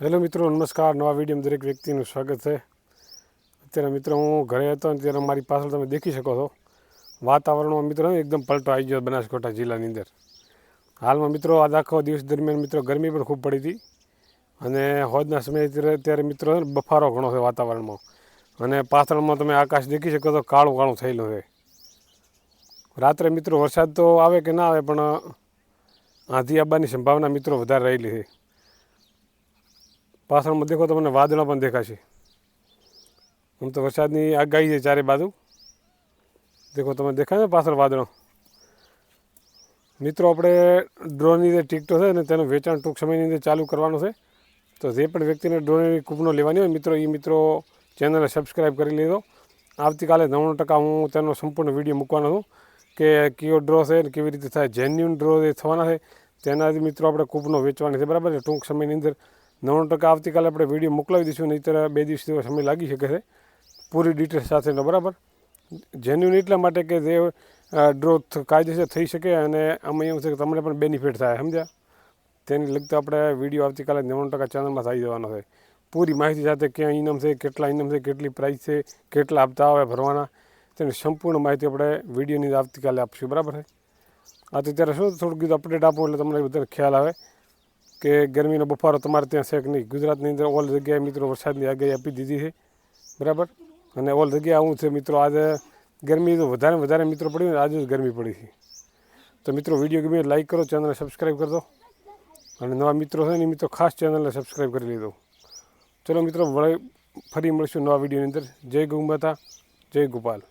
Hello મિત્રો, નમસ્કાર. નવા વિડીયોમાં દરેક વ્યક્તિનું સ્વાગત છે. અત્યારે મિત્રો, હું ઘરે હતો અને ત્યારે મારી પાછળ તમે દેખી શકો છો. વાતાવરણમાં મિત્રો, એકદમ પલટો આવી ગયો બનાસકાંઠા જિલ્લાની અંદર. હાલમાં મિત્રો, આજ આખો દિવસ દરમિયાન મિત્રો, ગરમી પણ ખૂબ પડી હતી. અને હોજના સમયે ત્યારે મિત્રો બફારો ઘણો છે વાતાવરણમાં. અને પાછળમાં તમે આકાશ દેખી શકો તો કાળું કાળું થયેલું છે. રાત્રે મિત્રો, વરસાદ તો આવે કે ના આવે, પણ આંધી આવવાની સંભાવના મિત્રો વધારે રહેલી છે. પાછળમાં દેખો તમને વાદળા પણ દેખાશે. આમ તો વરસાદની આગાહી છે ચારે બાજુ. દેખો તમે દેખાય ને પાછળ વાદળો. મિત્રો, આપણે ડ્રોનની જે ટિકટો છે ને તેનું વેચાણ ટૂંક સમયની અંદર ચાલુ કરવાનું છે. તો જે પણ વ્યક્તિને ડ્રોનની કૂપનો લેવાની હોય મિત્રો એ મિત્રો ચેનલને સબસ્ક્રાઈબ કરી લેજો. આવતીકાલે નવ્વાણું ટકા હું તેનો સંપૂર્ણ વીડિયો મૂકવાનો છું કે કયો ડ્રો છે ને કેવી રીતે થાય. જેન્યુન ડ્રો જે થવાના છે, તેનાથી મિત્રો આપણે કૂપનો વેચવાની છે. બરાબર ટૂંક સમયની અંદર નવ્વાણું ટકા આવતીકાલે આપણે વીડિયો મોકલાવી દઈશું નહીંતર બે દિવસ સમય લાગી શકે છે. પૂરી ડિટેલ્સ સાથેનો બરાબર. જેન્યુન એટલા માટે કે જે ડ્રોથ કાયદેસર થઈ શકે અને આમાં એવું છે કે તમને પણ બેનિફિટ થાય, સમજ્યા? તેની લગતા આપણે વીડિયો આવતીકાલે નવ્વાણું ટકા ચેનલમાં થઈ જવાનો છે. પૂરી માહિતી સાથે ક્યાં ઇનામ છે, કેટલા ઇનામ છે, કેટલી પ્રાઇસ છે, કેટલા આપતા આવે ભરવાના, તેની સંપૂર્ણ માહિતી આપણે વિડીયોની આવતીકાલે આપશું, બરાબર છે? આ તો ત્યારે શું, થોડુંક અપડેટ આપો એટલે તમને બધાને ખ્યાલ આવે. કે ગરમીનો બફારો તમારે ત્યાં છે કે નહીં? ગુજરાતની અંદર ઓલ જગ્યાએ મિત્રો વરસાદની આગાહી આપી દીધી છે. બરાબર? અને ઓલ જગ્યાએ આવું છે મિત્રો, આજે ગરમી તો વધારે વધારે મિત્રો પડી ને આજે જ ગરમી પડી છે. તો મિત્રો, વીડિયો ગમે લાઈક કરો, ચેનલને સબસ્ક્રાઈબ કરી દો. અને નવા મિત્રો છે ને મિત્રો, ખાસ ચેનલને સબસ્ક્રાઈબ કરી લીધો. ચલો મિત્રો, વળે ફરી મળીશું નવા વિડીયોની અંદર. જય ગૌ માતા, જય ગોપાલ.